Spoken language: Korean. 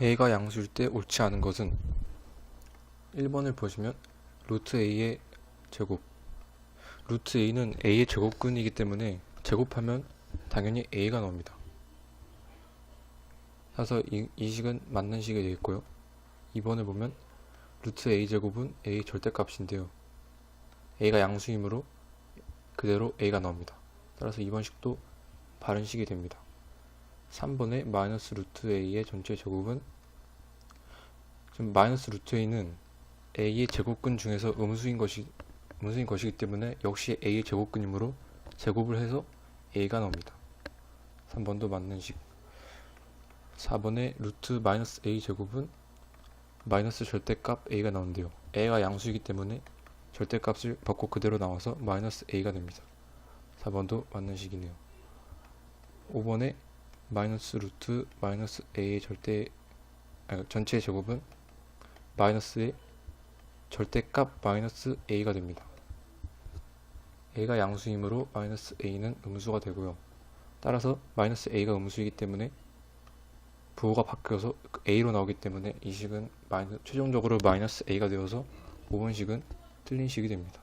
a가 양수일 때 옳지 않은 것은 1번을 보시면 루트 a의 제곱 루트 a는 a의 제곱근이기 때문에 제곱하면 당연히 a가 나옵니다. 따라서 이, 이 식은 맞는 식이 되겠고요. 2번을 보면 루트 a 제곱은 a 절대값인데요. a가 양수이므로 그대로 a가 나옵니다. 따라서 2번 식도 바른 식이 됩니다. 3번의 마이너스 루트 a의 전체 제곱은 지금 마이너스 루트 a는 a의 제곱근 중에서 음수인 것이 음수인 것이기 때문에 역시 a의 제곱근이므로 제곱을 해서 a가 나옵니다. 3번도 맞는 식. 4번의 루트 마이너스 a 제곱은 마이너스 절대값 a가 나오는데요. a가 양수이기 때문에 절대값을 받고 그대로 나와서 마이너스 a가 됩니다. 4번도 맞는 식이네요. 5번에 마이너스 루트 마이너스 a의 절대 아, 전체 제곱은 마이너스의 절대값 마이너스 a가 됩니다. a가 양수이므로 마이너스 a는 음수가 되고요. 따라서 마이너스 a가 음수이기 때문에 부호가 바뀌어서 a로 나오기 때문에 이 식은 마이너, 최종적으로 마이너스 a가 되어서 5번 식은 틀린 식이 됩니다.